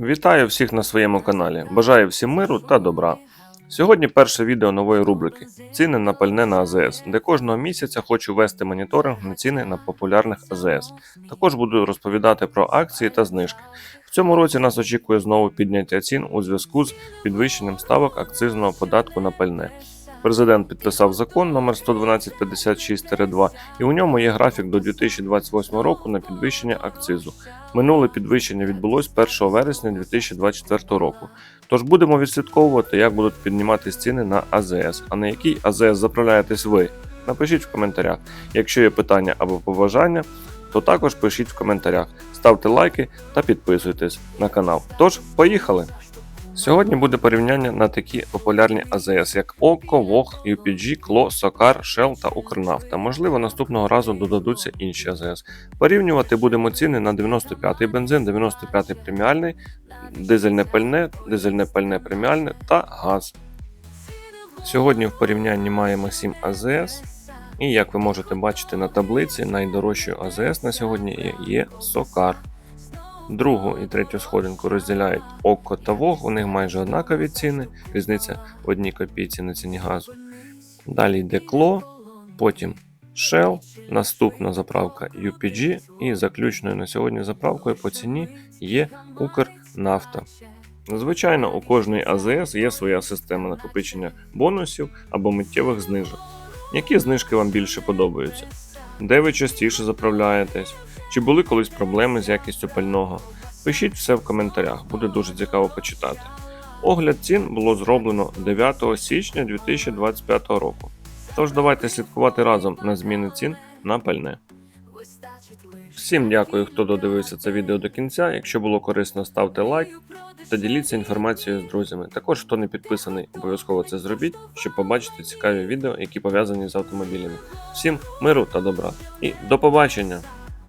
Вітаю всіх на своєму каналі. Бажаю всім миру та добра. Сьогодні перше відео нової рубрики Ціни на пальне на АЗС, де кожного місяця хочу вести моніторинг на ціни на популярних АЗС. Також буду розповідати про акції та знижки. В цьому році нас очікує знову підняття цін у зв'язку з підвищенням ставок акцизного податку на пальне. Президент підписав закон номер 11256-2, і у ньому є графік до 2028 року на підвищення акцизу. Минуле підвищення відбулось 1 вересня 2024 року. Тож будемо відслідковувати, як будуть підніматись ціни на АЗС. А на який АЗС заправляєтесь ви? Напишіть в коментарях. Якщо є питання або побажання, то також пишіть в коментарях, ставте лайки та підписуйтесь на канал. Тож, поїхали! Сьогодні буде порівняння на такі популярні АЗС, як ОККО, ВОГ, UPG, КЛО, Сокар, Shell та Укрнафта. Можливо, наступного разу додадуться інші АЗС. Порівнювати будемо ціни на 95-й бензин, 95-й преміальний, дизельне пальне, дизельне пальне преміальне та газ. Сьогодні в порівнянні маємо 7 АЗС. І як ви можете бачити на таблиці, найдорожчою АЗС на сьогодні є Сокар. Другу і третю сходинку розділяють ОККО та ВОГ, у них майже однакові ціни, різниця в одній копійці на ціні газу. Далі йде КЛО, потім Shell, наступна заправка UPG і заключною на сьогодні заправкою по ціні є Укрнафта. Звичайно, у кожної АЗС є своя система накопичення бонусів або миттєвих знижок. Які знижки вам більше подобаються? Де ви частіше заправляєтесь? Чи були колись проблеми з якістю пального? Пишіть все в коментарях, буде дуже цікаво почитати. Огляд цін було зроблено 9 січня 2025 року. Тож давайте слідкувати разом на зміни цін на пальне. Всім дякую, хто додивився це відео до кінця. Якщо було корисно, ставте лайк та діліться інформацією з друзями. Також, хто не підписаний, обов'язково це зробіть, щоб побачити цікаві відео, які пов'язані з автомобілями. Всім миру та добра і до побачення!